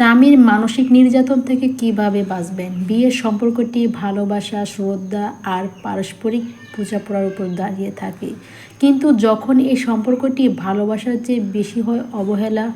স্বামীর মানসিক নির্যাতন থেকে কীভাবে বাঁচবেন? বিয়ের সম্পর্কটি ভালোবাসা, শ্রদ্ধা আর পারস্পরিক বোঝাপড়ার উপর দাঁড়িয়ে থাকে। কিন্তু যখন এই সম্পর্কটি ভালোবাসার চেয়ে বেশি হয়, অবহেলা,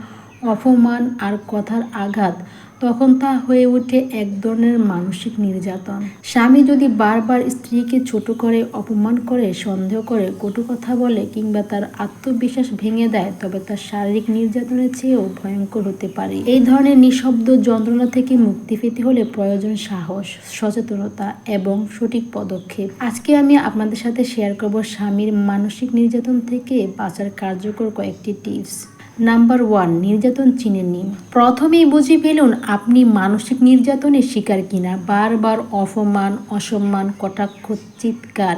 অপমান আর কথার আঘাত তখন তা হয়ে ওঠে এক ধরনের মানসিক নির্যাতন। স্বামী যদি বারবার স্ত্রীকে ছোট করে অপমান করে, সন্দেহ করে, কটু কথা বলে কিংবা তার আত্মবিশ্বাস ভেঙে দেয়, তবে তার শারীরিক নির্যাতনের চেয়েও ভয়ঙ্কর হতে পারে। এই ধরনের নিঃশব্দ যন্ত্রণা থেকে মুক্তি পেতে হলে প্রয়োজন সাহস, সচেতনতা এবং সঠিক পদক্ষেপ। আজকে আমি আপনাদের সাথে শেয়ার করব স্বামীর মানসিক নির্যাতন থেকে বাঁচার কার্যকর কয়েকটি টিপস নাম্বার ওয়ান নির্যাতন চিনে নিন প্রথমেই বুঝে ফেলুন, আপনি মানসিক নির্যাতনের শিকার কিনা। বারবার অপমান, অসম্মান, কটাক্ষ, চিৎকার,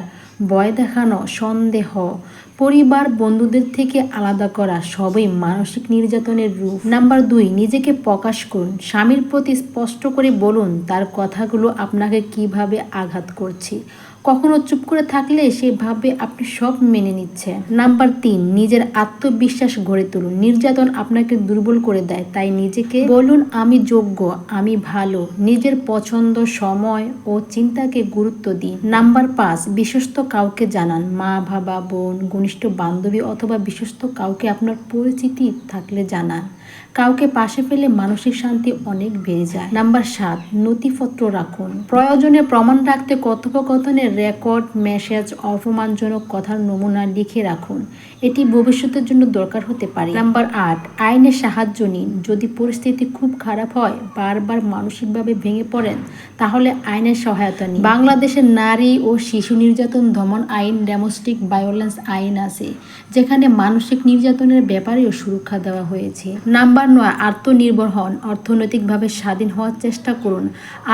ভয় দেখানো, সন্দেহ। পরিবার, বন্ধুদের থেকে আলাদা করা, সবই মানসিক নির্যাতনের রূপ। নাম্বার দুই, নিজেকে প্রকাশ করুন। স্বামীর প্রতি স্পষ্ট করে বলুন, তার কথাগুলো আপনাকে কীভাবে আঘাত করছে। কখনো চুপ করে থাকলে সে ভাবে আপনি সব মেনে নিচ্ছেন নাম্বার তিন, নিজের আত্মবিশ্বাস গড়ে তুলুন। নির্যাতন আপনাকে দুর্বল করে দেয়, তাই নিজেকে বলুন, আমি যোগ্য, আমি ভালো। নিজের পছন্দ, সময় ও চিন্তাকে গুরুত্ব দিন। নাম্বার পাঁচ, বিশ্বস্ত কাউকে জানান। মা, বাবা, বোন, ঘনিষ্ঠ বান্ধবী অথবা বিশ্বস্ত কাউকে আপনার পরিচিতি থাকলে জানান। কাউকে পাশে পেলে মানসিক শান্তি অনেক বেড়ে যায়। নাম্বার সাত, নথিপত্র রাখুন। প্রয়োজনে প্রমাণ রাখতে কথোপকথনের রেকর্ড, মেসেজ, অপমানজনক কথার নমুনা লিখে রাখুন। এটি ভবিষ্যতের জন্য দরকার হতে পারে। নাম্বার আট, আইনের সাহায্য নিন। যদি পরিস্থিতি খুব খারাপ হয়, বারবার মানসিকভাবে ভেঙে পড়েন, তাহলে আইনের সহায়তা নিন। বাংলাদেশের নারী ও শিশু নির্যাতন দমন আইন, ডোমেস্টিক ভায়োলেন্স আইন আছে, যেখানে মানসিক নির্যাতনের ব্যাপারেও সুরক্ষা দেওয়া হয়েছে। নাম্বার নয়, আত্মনির্ভর হন। অর্থনৈতিকভাবে স্বাধীন হওয়ার চেষ্টা করুন।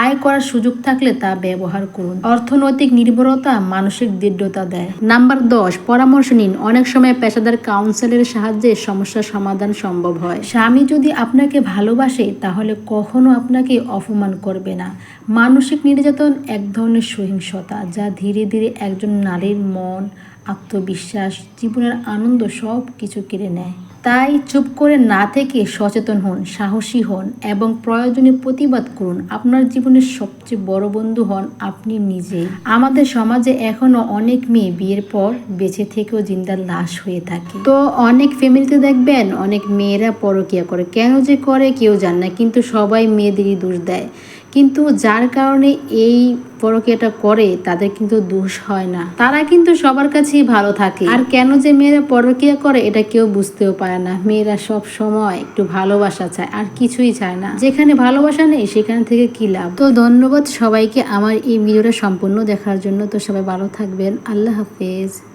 আয় করার সুযোগ থাকলে তা ব্যবহার করুন। অর্থনৈতিক নির্ভরতা মানসিক দৃঢ়তা দেয়। নাম্বার দশ, পরামর্শ নিন। অনেক সময় পেশাদার কাউন্সিলের সাহায্যে সমস্যার সমাধান সম্ভব হয়। স্বামী যদি আপনাকে ভালোবাসে, তাহলে কখনো আপনাকে অপমান করবে না। মানসিক নির্যাতন এক ধরনের সহিংসতা, যা ধীরে ধীরে একজন নারীর মন, আত্মবিশ্বাস, জীবনের আনন্দ সব কিছু কেড়ে নেয়। তাই চুপ করে না থেকে সচেতন হন, সাহসী হন এবং প্রয়োজনে প্রতিবাদ করুন। আপনার জীবনের সবচেয়ে বড় বন্ধু হন আপনি নিজেই। আমাদের সমাজে এখনও অনেক মেয়ে বিয়ের পর বেঁচে থেকেও জিন্দার লাশ হয়ে থাকে। তো অনেক ফ্যামিলিতে দেখবেন অনেক মেয়েরা পরকিয়া করে। কেন যে করে কেউ জান না, কিন্তু সবাই মেয়েদেরই দোষ দেয়। কিন্তু যার কারণে এই পরকীয়াটা করে, তাদের কিন্তু দোষ হয় না। তারা কিন্তু সবার কাছেই ভালো থাকে। আর কেন যে মেয়েরা পরকীয়া করে, এটা কেউ বুঝতেও পারে না। মেয়েরা সব সময় একটু ভালোবাসা চায়, আর কিছুই চায় না। যেখানে ভালোবাসা নেই, সেখান থেকে কি লাভ? তো ধন্যবাদ সবাইকে আমার এই ভিডিওটা সম্পূর্ণ দেখার জন্য। তো সবাই ভালো থাকবেন। আল্লাহ হাফেজ।